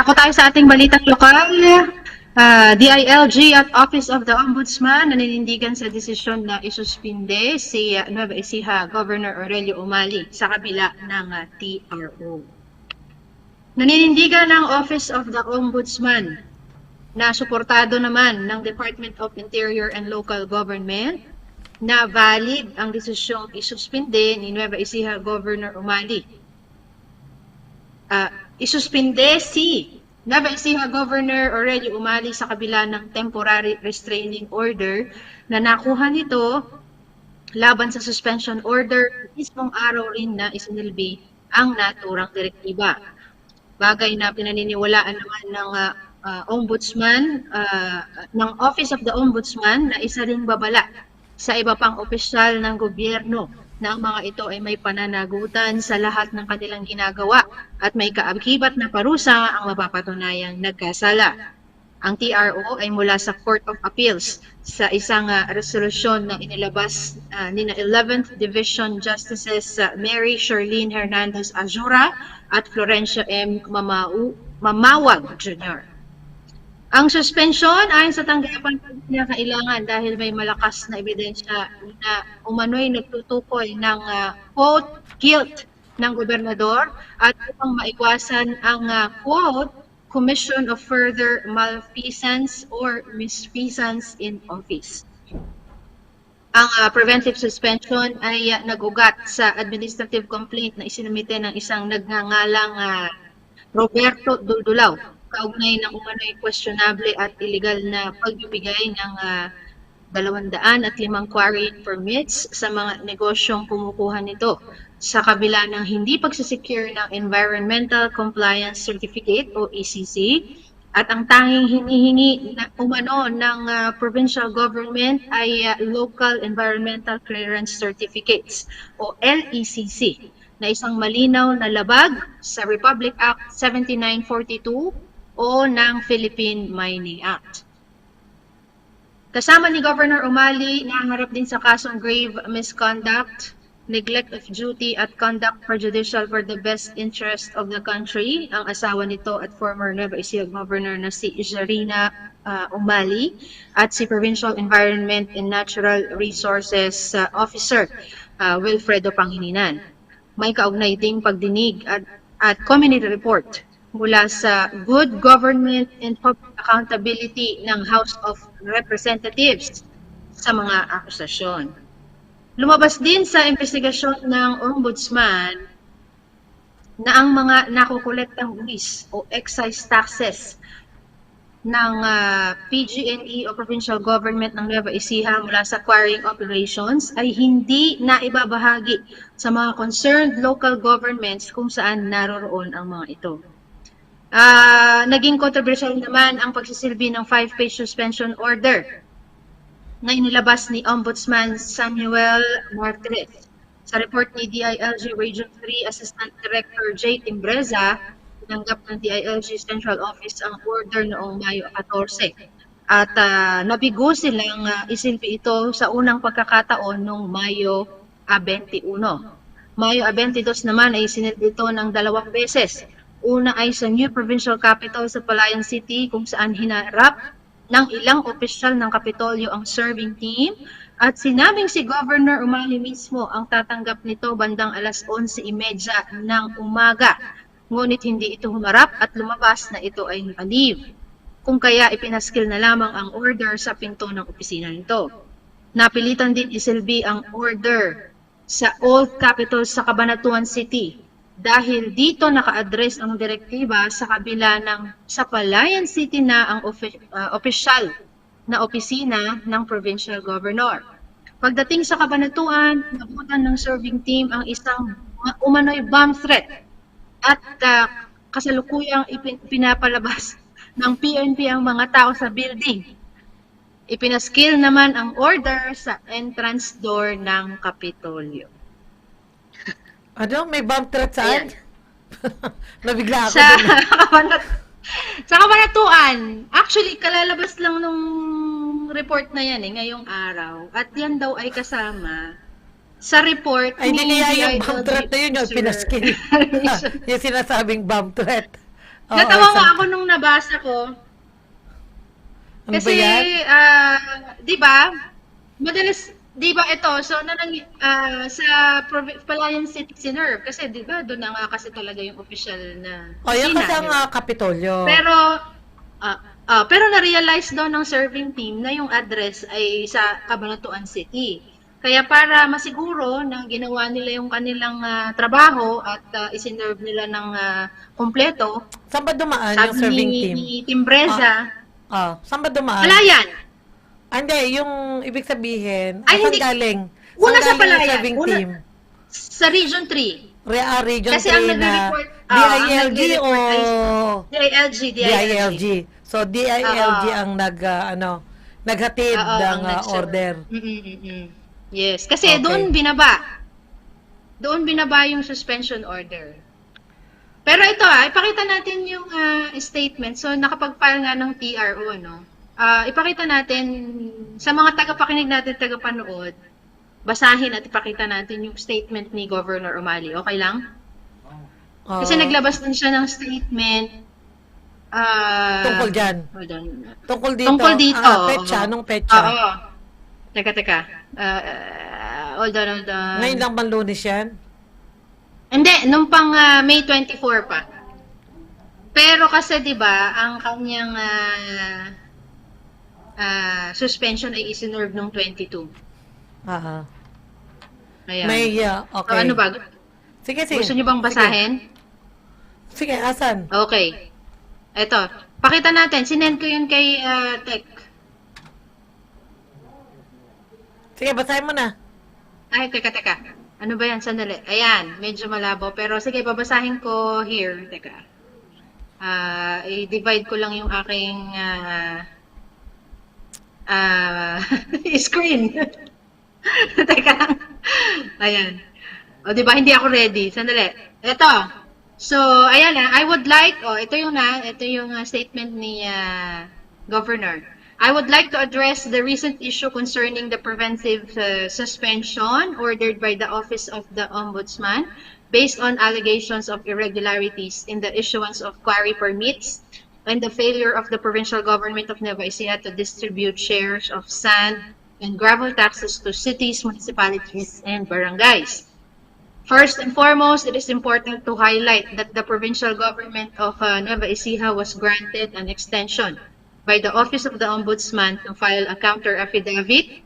Dako tayo sa ating balitang lokal. Ah, DILG at Office of the Ombudsman naninindigan sa desisyon na isuspinde si ah, Nueva Ecija Governor Aurelio Umali sa kabila ng ah, TRO. Naninindigan ng Office of the Ombudsman na suportado naman ng Department of Interior and Local Government na valid ang desisyong isuspinde ni Nueva Ecija Governor Umali uh, isuspinde si Nueva Ecija Governor Aurelio Umali sa kabila ng temporary restraining order na nakuha nito laban sa suspension order mismong araw rin na isinilbi ang naturang direktiba. Bagay na pinaniniwalaan naman ng ah, ah, ombudsman, ah, ng Office of the Ombudsman na isa ring babala sa iba pang opisyal ng gobyerno na ang mga ito ay may pananagutan sa lahat ng kanilang ginagawa at may kaakibat na parusa ang mapapatunayang nagkasala. Ang TRO ay mula sa Court of Appeals sa isang ah, resolusyon na inilabas ah, ni na 11th Division Justices ah, Mary Charlene Hernandez Azura at Florencio M. Mamau, Mamawag Jr. Ang suspension ayon sa tanggapan niya kailangan dahil may malakas na ebidensya na umano'y nagtutukoy ng ah, quote guilt ng gobernador at upang maiwasan ang ah, quote commission of further malfeasance or misfeasance in office. Ang ah, preventive suspension ay ah, nag-ugat sa administrative complaint na isinumite ng isang nagngangalang ah, Roberto Duldulaw kaugnay ng umano'y questionable at illegal na pagbibigay ng 200 at limang quarrying permits sa mga negosyong kumukuha nito. Sa kabila ng hindi pagsisecure ng Environmental Compliance Certificate o ECC at ang tanging hinihingi na umano ng ah, provincial government ay ah, Local Environmental Clearance Certificates o LECC na isang malinaw na labag sa Republic Act 7942 o ng Philippine Mining Act. Kasama ni Governor Umali, naharap din sa kasong grave misconduct, neglect of duty at conduct prejudicial for the best interest of the country, ang asawa nito at former Nueva Ecija Governor na si Zarina uh, Umali at si Provincial Environment and Natural Resources uh, Officer uh, Wilfredo Pangilinan. May kaugnay ding pagdinig at, at community report mula sa Good Government and Public Accountability ng House of Representatives sa mga akusasyon. Lumabas din sa investigasyon ng Ombudsman na ang mga nakukolektang buwis o excise taxes ng ah, PG&E o Provincial Government ng Nueva Ecija mula sa quarrying operations ay hindi na ibabahagi sa mga concerned local governments kung saan naroroon ang mga ito. Ah, naging controversial naman ang pagsisilbi ng five-page suspension order na inilabas ni Ombudsman Samuel Martres. Sa report ni DILG Region 3 Assistant Director J. Timbreza, tinanggap ng DILG Central Office ang order noong Mayo 14. At ah, nabigo silang ah, isilbi ito sa unang pagkakataon noong Mayo ah, 21. Mayo ah, 22 naman ay sinilbi ito ng dalawang beses. Una ay sa new provincial capital sa Palayan City kung saan hinarap ng ilang opisyal ng Kapitolyo ang serving team at sinabing si Governor Umali mismo ang tatanggap nito bandang alas 11.30 ng umaga. Ngunit hindi ito humarap at lumabas na ito ay nakalive. Kung kaya ipinaskil na lamang ang order sa pinto ng opisina nito. Napilitan din isilbi ang order sa Old Capitol sa Cabanatuan City dahil dito naka-address ang direktiba sa kabila ng sa Palayan City na ang ofi- ah, opisyal na opisina ng provincial governor. Pagdating sa Kabanatuan, nabutan ng serving team ang isang ma- umano'y bomb threat at ah, kasalukuyang ipin- ng PNP ang mga tao sa building. Ipinaskill naman ang order sa entrance door ng Kapitolyo. Ano? May bomb threat saan? Nabigla ako sa dun. kabanat sa kabanatuan. Actually, kalalabas lang nung report na yan eh, ngayong araw. At yan daw ay kasama sa report Ay, ni kaya yung bomb threat na yun, yung Sir pinaskill. yung sinasabing bomb threat. Oo, Natawa nga ako nung nabasa ko. Ano Kasi, ah, di ba, madalas, di ba ito, so nanang, ah, sa Palayan City Sinerve, kasi di ba, doon na nga kasi talaga yung official na O, yan opisina, kasi ang ah, Kapitolyo. Pero, ah, ah, pero na-realize daw ng serving team na yung address ay sa Cabanatuan City. Kaya para masiguro na ginawa nila yung kanilang ah, trabaho at uh, isinerve nila ng ah, kumpleto, Saan ba dumaan yung sabi serving ni, team? ni Timbreza, Ah, saan ba dumaan? Palayan. Ah, hindi, yung ibig sabihin, Ay, ah, saan hindi. galing? Una Saan sa galing yung Palayan. serving Una- team? Sa Region 3. Re ah, Region Kasi 3 ang na nagre-report, ah, ang DILG o nagre-report ay- DILG, DILG. DILG. So, DILG Oo. ang nag, ah, ano, naghatid Oo, ng ang ah, nag-serve. order. Mm-mm-mm. Yes, kasi Okay. doon binaba. Doon binaba yung suspension order. Pero ito ah, ipakita natin yung ah, statement. So nakapag-file nga ng TRO, no? Ah, ipakita natin sa mga tagapakinig natin, tagapanood, basahin at ipakita natin yung statement ni Governor Umali. Okay lang? Oh, Kasi naglabas din siya ng statement ah, tungkol dyan. Hold on. Tungkol dito. Tungkol dito. Ah, petsa. oo. Anong petsa? Oo. Teka, teka. Ah, ah, hold on, hold on. Ngayon lang bang lunes yan? Hindi, nung pang ah, May 24 pa. Pero kasi 'di ba, ang kanyang ah, ah, suspension ay isinerve nung 22. Ah, Ayan. May, ah, So, okay. ano ba? Sige, sige. Gusto niyo bang basahin? Sige, asan? Okay. Eto, pakita natin. Sinend ko yun kay ah, Tech. Sige, basahin mo na. Ay, teka, teka. Ano ba yan? Sandali. Ayan, medyo malabo. Pero sige, babasahin ko here. Teka. Ah, i-divide ko lang yung aking ah ah, screen. teka lang. Ayan. O, di ba? Hindi ako ready. Sandali. Ito. So, ayan na. I would like, oh, ito yung na, ito yung ah, statement ni ah, Governor. I would like to address the recent issue concerning the preventive uh, suspension ordered by the Office of the Ombudsman based on allegations of irregularities in the issuance of quarry permits and the failure of the provincial government of Nueva Ecija to distribute shares of sand and gravel taxes to cities, municipalities, and barangays. First and foremost, it is important to highlight that the provincial government of uh, Nueva Ecija was granted an extension by the Office of the Ombudsman to file a counter affidavit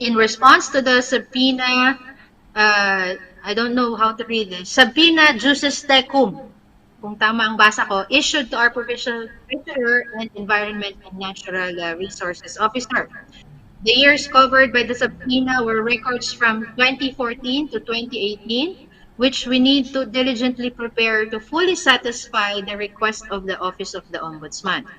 in response to the subpoena, uh, I don't know how to read this, subpoena jucis tecum, kung tama ang basa ko, issued to our provincial treasurer and environment and natural uh, resources officer. The years covered by the subpoena were records from 2014 to 2018, which we need to diligently prepare to fully satisfy the request of the Office of the Ombudsman.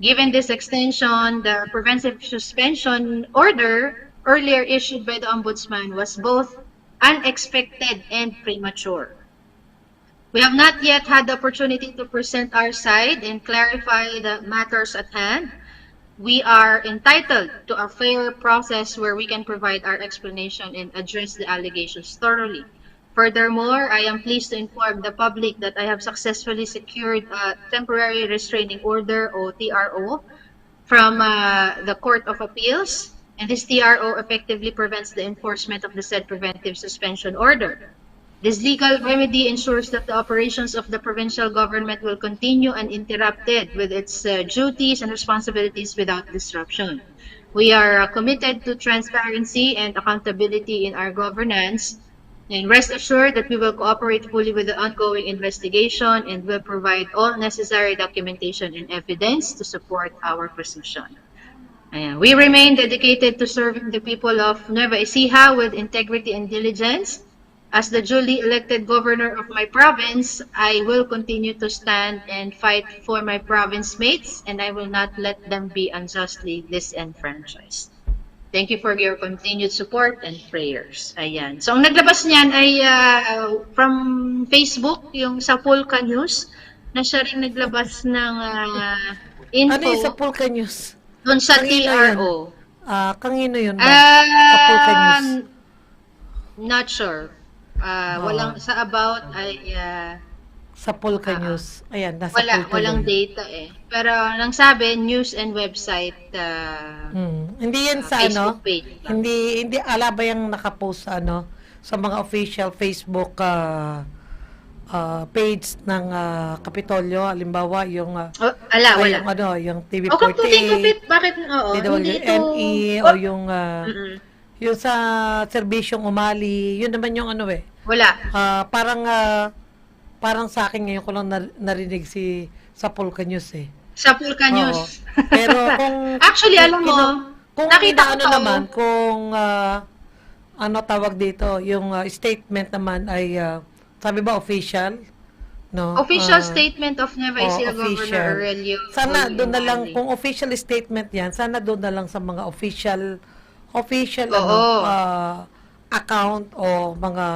Given this extension, the preventive suspension order earlier issued by the Ombudsman was both unexpected and premature. We have not yet had the opportunity to present our side and clarify the matters at hand. We are entitled to a fair process where we can provide our explanation and address the allegations thoroughly. Furthermore, I am pleased to inform the public that I have successfully secured a temporary restraining order or TRO from uh, the Court of Appeals, and this TRO effectively prevents the enforcement of the said preventive suspension order. This legal remedy ensures that the operations of the provincial government will continue uninterrupted with its uh, duties and responsibilities without disruption. We are uh, committed to transparency and accountability in our governance, and rest assured that we will cooperate fully with the ongoing investigation and will provide all necessary documentation and evidence to support our position. We remain dedicated to serving the people of Nueva Ecija with integrity and diligence. As the duly elected governor of my province, I will continue to stand and fight for my province mates, and I will not let them be unjustly disenfranchised. Thank you for your continued support and prayers. Ayan. So, ang naglabas niyan ay uh, from Facebook, yung sa Pulka News, na siya rin naglabas ng uh, info Ano yung sa Pulka News? dun sa Kanino yun? TRO. Ah, kangino yun ba? Ah, Pulka News. Not sure. Ah, Oo. walang sa about ay ah, Sa Polka Ah, News. Ayan, nasa Wala, Polka walang yun. data eh. Pero nang sabi, news and website uh, Hmm. Hindi yan uh, sa ano, Facebook page. lang. hindi, hindi, ala ba yung nakapost sa ano, sa mga official Facebook ah, ah, page ng ah, Kapitolyo, halimbawa yung, ah, Oh, ala, ay, wala. yung ano, yung O TV48, kung tuting kapit, bakit? Oo, hindi ito. DWME, o yung, ah, Mm-mm. Yung sa serbisyong umali, yun naman yung ano eh, Wala. Ah, parang ah, parang sa akin ngayon ko lang nar- narinig si sa Polka News eh. Sa. News. Pero kung Actually, alam mo, kung nakita ko ano to. naman kung ah, ano tawag dito, yung ah, statement naman ay ah, sabi ba official? No. Official Ah, statement of Nueva Ecija. Governor Aurelio. Sana doon na lang kung official statement 'yan, sana doon na lang sa mga official official Oo. ano ah, account o mga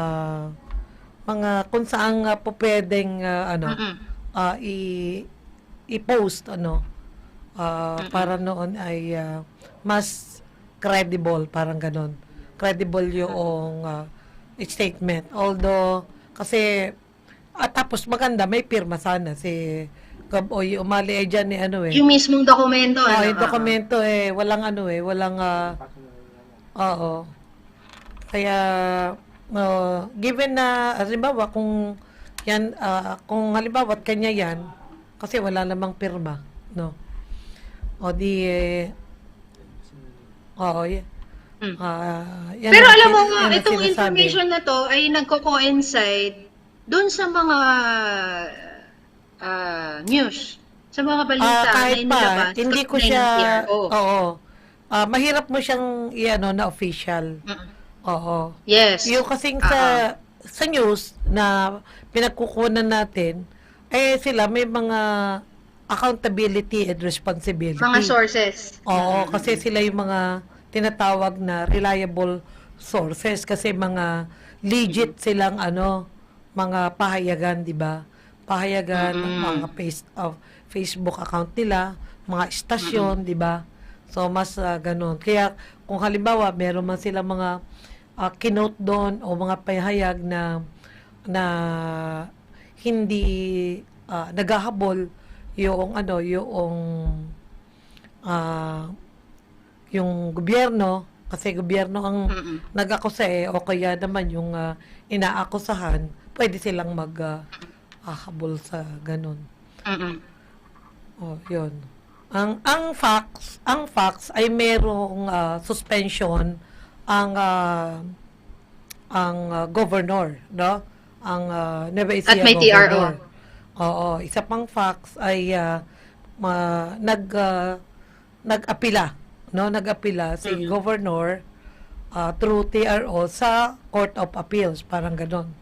mga kung saan nga po pwedeng ah, ano Mm-mm. ah, i i-post ano ah, para noon ay ah, mas credible parang ganon credible yung ah, statement although kasi at tapos maganda may pirma sana si Gab Oy umali eh dyan ni ano eh Yung mismong dokumento. Oh, ano, yung dokumento eh, walang ano eh, walang, ah, oo. Kaya, oh, given na, halimbawa, kung yan, ah, kung halimbawa, kanya yan, kasi wala namang pirma, no? O di, eh, oo, y- Mm. ah, yan Pero alam mo nga, itong sinasabi. information na to ay nagko-coincide dun sa mga ah, news, sa mga balita na kahit pa, inilabas. hindi ko siya, PRO. oo, Ah, mahirap mo siyang, i-ano, na official. Mm. Oo. Yes. Yung kasing sa sa news na pinagkukunan natin, eh sila may mga accountability and responsibility. Mga sources. Oo, kasi sila yung mga tinatawag na reliable sources kasi mga legit silang ano, mga pahayagan, 'di ba? Pahayagan ng mga face of Facebook account nila, mga istasyon, 'di ba? So mas ah, ganun. Kaya kung halimbawa meron man silang mga uh, kinote doon o mga pahayag na na hindi ah, naghahabol yung ano, yung ah yung gobyerno kasi gobyerno ang Mm-mm. nag-akusa eh o kaya naman yung ah, inaakusahan pwede silang mag ah, hahabol sa ganun. Mm-mm. Oh, 'yun. Ang ang facts, ang facts ay merong ah, suspension ang ah, ang ah, governor, no? Ang uh, Nueva Ecija At may governor. TRO. Oo, isa pang facts ay ah, ma- nag ah, nag-apila, no? Nag-apila si governor ah, through TRO sa Court of Appeals, parang ganon.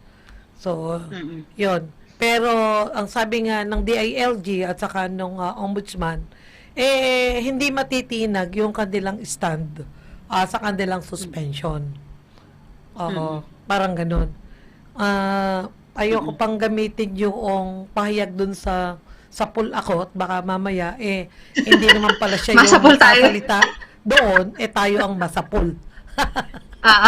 So, Mm-mm. yon. Pero ang sabi nga ng DILG at saka nung ah, ombudsman, eh hindi matitinag yung kanilang stand ah, sa kanilang suspension. Oo, parang ganun. Ah, ayoko pang gamitin yung pahayag dun sa sa pool ako at baka mamaya eh hindi naman pala siya yung sasalita doon eh tayo ang masapul. Ah.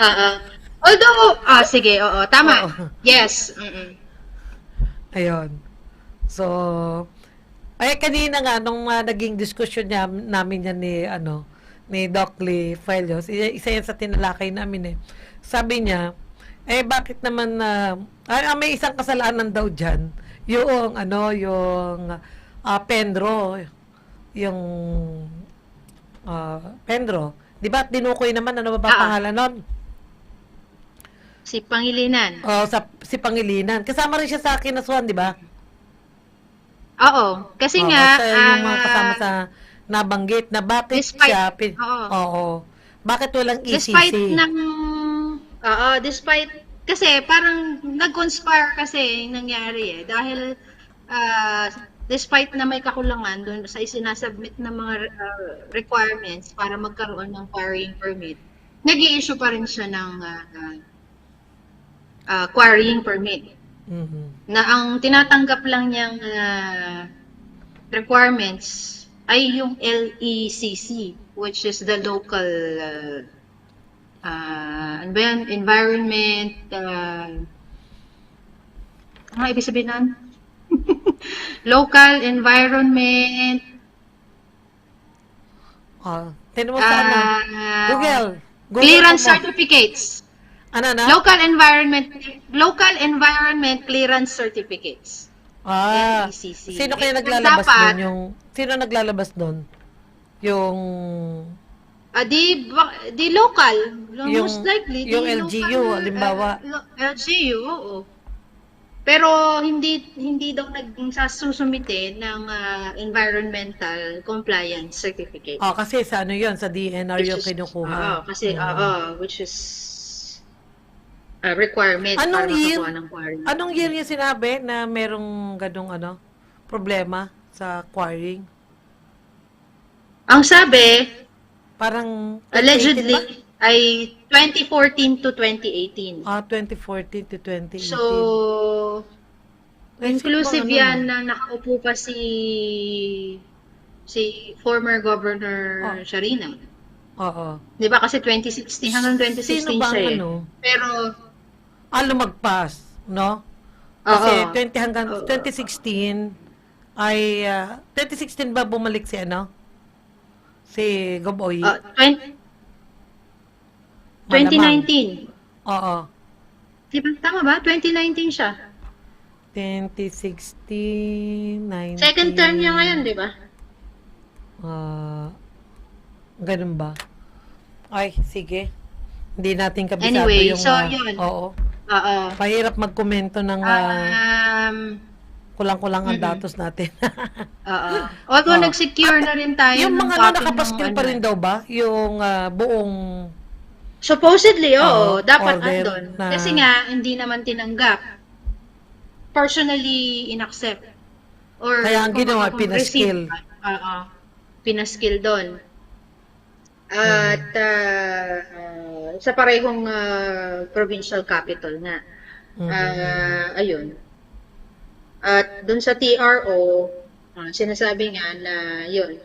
Ah. Although, ah, sige, oo, tama. Oo. Yes. Mm-mm. Ayun. So, ay kanina nga nung ah, naging discussion niya, namin yan ni ano ni Doc Lee Felios, isa, yan sa tinalakay namin eh. Sabi niya, eh bakit naman na ah, ah, may isang kasalanan daw diyan, yung ano, yung ah, Pendro, yung ah, Pendro. 'Di ba? Dinukoy naman ano ba ba pangalan nun? Si Pangilinan. Oh, sa si Pangilinan. Kasama rin siya sa kinasuhan, 'di ba? Oo. Kasi Oo, nga, sa yung mga ah, kasama sa nabanggit na bakit Despite- siya pin- oo. oo. Bakit walang ECC? despite ng, oo, despite, kasi parang nag-conspire kasi yung nangyari eh. Dahil, ah, despite na may kakulangan dun sa isinasubmit na mga ah, requirements para magkaroon ng quarrying permit, nag issue pa rin siya ng ah, ah, ah, quarrying permit. Mhm. na ang tinatanggap lang niyang ah, requirements ay yung LECC which is the local uh, uh, ano ba yan? environment uh, Ano ibig sabihin nun? Local environment. Oh, tinan mo sa ano. ah, Google. Google Clearance certificates. Ano na? Local environment local environment clearance certificates. Ah, LECC. sino kaya Eh, naglalabas doon? Yung, sino naglalabas doon? Yung, Ah, di, di local. Yung- most likely. di yung LGU, local, halimbawa. eh, lo- LGU, oo. Pero hindi hindi daw naging sasusumite ng ah, environmental compliance certificate. oh, kasi sa ano yun, sa DNR Which yung is- kinukuha. Oo, kasi, Mm. oo, which is a requirement Anong para year? ng quarry. Anong year niya sinabi na merong ganong ano, problema sa quarrying? Ang sabi, Parang, 2018 ba? allegedly, ay 2014 to 2018. Ah, 2014 to 2018. So, inclusive ano, yan na nakaupo pa si si former Governor Oh. Sharina. Oo. Di ba kasi 2016, hanggang 2016 Sino siya eh. ano? Pero, Ah, lumagpas, no? oo. Kasi 20 hanggang Oo. 2016 ay ah, 2016 ba bumalik si ano? Si Goboy? Ah, 20, Malamang. 2019. Oo. Di ba? Tama ba? 2019 siya. 2016, 19. Second term niya ngayon, di ba? Ah, ganun ba? Ay, sige. Hindi natin kabisado Anyway, yung... so ah, yun. Oo. Oo. Pahirap magkomento ng ah, Um, kulang-kulang ang datos natin. oo. Although Oo. nag-secure na rin tayo yung ng mga copy ano, nakapaskil ng pa ano. rin daw ba? Yung ah, buong... Supposedly, oo. Oo, dapat order andun. na- Kasi nga, hindi naman tinanggap. Personally inaccept. Or, Kaya ang kung ginawa, kung pinaskill. receive, Oo. Pinaskill doon. At Hmm. ah, sa parehong ah, provincial capital nga. Mhm. Ah, ayun. At doon sa TRO, ah, sinasabi nga na yun,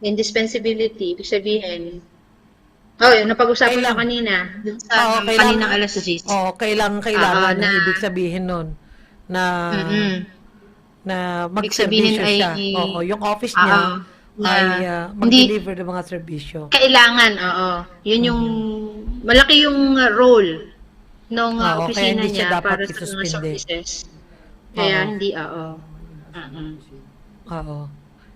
indispensability, ibig sabihin, oh, yun, napag-usapan na kanina, dun sa Oo, kailangan- kaninang alas 10. Oo, kailangan, kailangan Oo, na, na- ibig sabihin nun na Mm-mm. na sabihin mag-servisyo ay- siya. Oo, yung office niya na ay hindi- mag-deliver ng mga serbisyo. Kailangan, oo. Yun yung, malaki yung uh, role ng uh, Oo, kaya opisina hindi siya niya dapat para sa mga isuspinde. services. Kaya Oo. hindi, oo. Oo. Oo.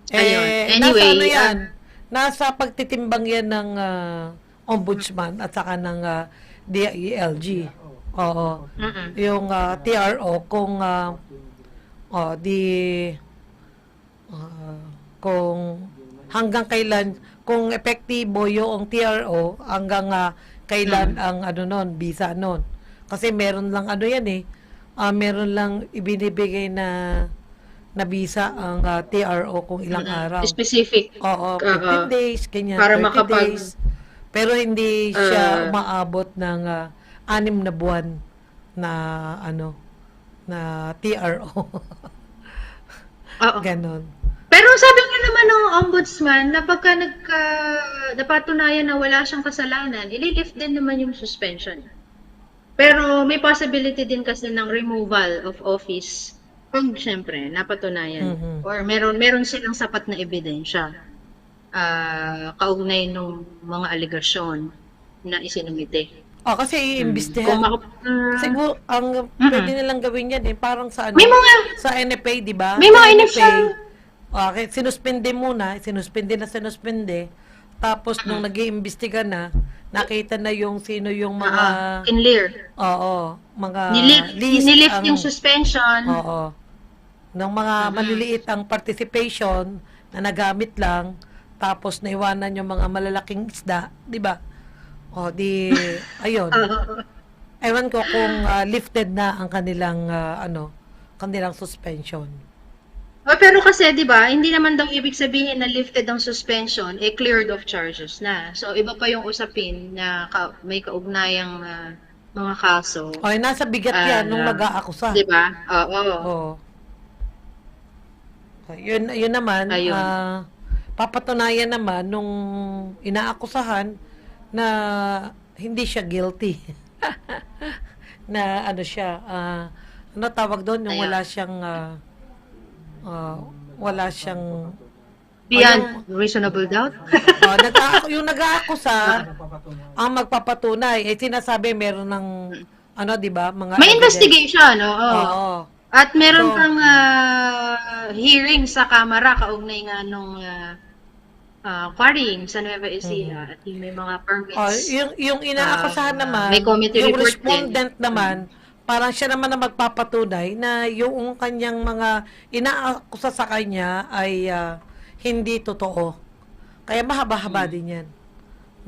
Ayun. Eh, Anyway, nasa ano yan? ah, nasa pagtitimbang yan ng ah, ombudsman at saka ng ah, DILG. Oo. Mm-mm. Yung ah, TRO kung ah, oh, di ah, kung hanggang kailan kung epektibo yung TRO hanggang ah, kailan ang ano nun, visa nun. Kasi meron lang ano yan eh. ah, meron lang ibinibigay na na visa ang ah, TRO kung ilang araw. Specific. Oo, Oo. 15 days, ganyan, Para 30 makapag- days. Pero hindi siya Ah. umaabot ng ah, anim na buwan na ano na TRO. Oo. Ganon. Pero sabi nga naman ng ombudsman na pagka nagka, napatunayan na wala siyang kasalanan, ililift din naman yung suspension. Pero may possibility din kasi ng removal of office kung syempre napatunayan Mhm. or meron meron silang sapat na ebidensya ah kaugnay ng mga alegasyon na isinumite. Oh, kasi iimbestihan. maka- ah, Siguro, ang Mhm. pwede nilang gawin yan eh, parang sa ano, May mga- sa NFA, di ba? May mga NFA, initial- Okay, sinuspende muna, sinuspende na sinuspende. Tapos nung nag iimbestiga na, nakita na yung sino yung mga ah, kinlear. Oo, mga Nilift, list nilift ang- yung suspension. Oo. Ng mga maliliit ang participation na nagamit lang, tapos naiwanan yung mga malalaking isda, di ba? O, di, ayun. Ewan ko kung ah, lifted na ang kanilang, ah, ano, kanilang suspension. Oh, pero kasi 'di ba, hindi naman daw ibig sabihin na lifted ang suspension, eh cleared of charges na. So iba pa yung usapin na ka- may kaugnayang ah, mga kaso, O, nasa bigat Ah, yan nung mag-aakusa. 'di ba? Oo. Oo. Yun, yun naman, Ayun. ah, papatunayan naman nung inaakusahan na hindi siya guilty. na ano siya, ah, ano tawag doon? Yung Ayan. wala siyang, ah, ah, wala siyang, Beyond reasonable doubt. uh, nag yung nag-aakusa, ang magpapatunay, eh sinasabi meron ng, ano, di ba? Mga May evidence. investigation, oo. Oo. At meron So- kang ah, hearing sa Kamara kaugnay nga nung ah, ah, quarrying sa Nueva Ecija at yung may mga permits. Oh, yung, yung inaakusahan Ah, naman, may committee yung respondent naman, parang siya naman na magpapatunay na yung kanyang mga inaakusa sa kanya ay ah, hindi totoo. Kaya mahaba-haba Hmm. din yan.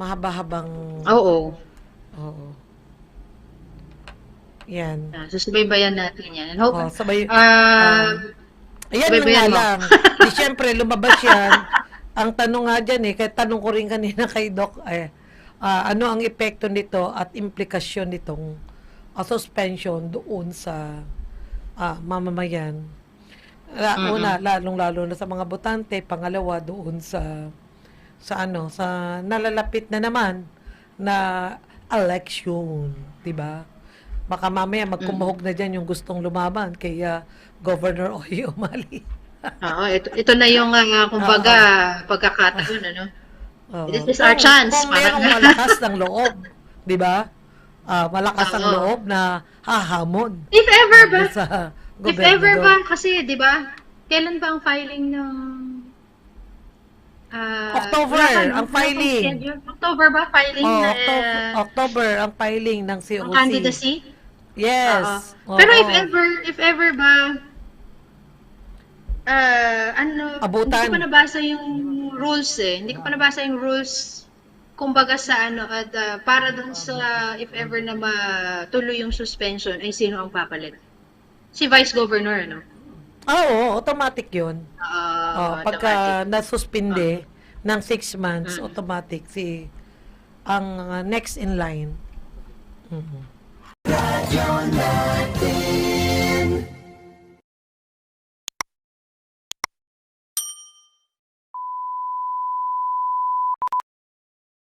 Mahaba-habang... Oo. Oo. Yan. Ah, susubaybayan natin yan. And hope, Oh, sabay, ah, Ayan Subaybayan nga mo. lang. Di syempre, lumabas yan. Ang tanong nga dyan eh, kaya tanong ko rin kanina kay Doc, eh, ah, ano ang epekto nito at implikasyon nitong ah, suspension doon sa ah, mamamayan. La, Mm-mm. Una, lalong-lalo na sa mga botante. Pangalawa, doon sa sa ano, sa nalalapit na naman na election, 'di ba? Baka mamaya magkumuhog na diyan yung gustong lumaban kay Governor Oy Umali. oo, ito, ito na yung, ah, kumbaga, pagkakataon, ano? Oo. This is our chance. Kung merong malakas ng loob, 'di ba? Ah, malakas ang Oo. loob na hahamon If ever ba? sa If ever gobernador. ba, kasi, di ba, kailan ba ang filing ng... ah, October, wala pa, no? ang Wala pang filing. schedule. October ba, filing Oh, na October, eh, October ang filing ng COC. ang candidacy? Yes. Oo. Pero if Oo. ever, if ever ba, ah, ano, Abutan. hindi ko pa nabasa yung rules eh. Hindi ko pa nabasa yung rules kumbaga sa ano at ah, para dun sa if ever na matuloy yung suspension ay sino ang papalit? Si Vice Governor, no? Ah, Oo, automatic 'yun. Ah, oh, pagka automatic. nasuspinde ng six months, Mm. automatic si ang uh, next in line. Mhm.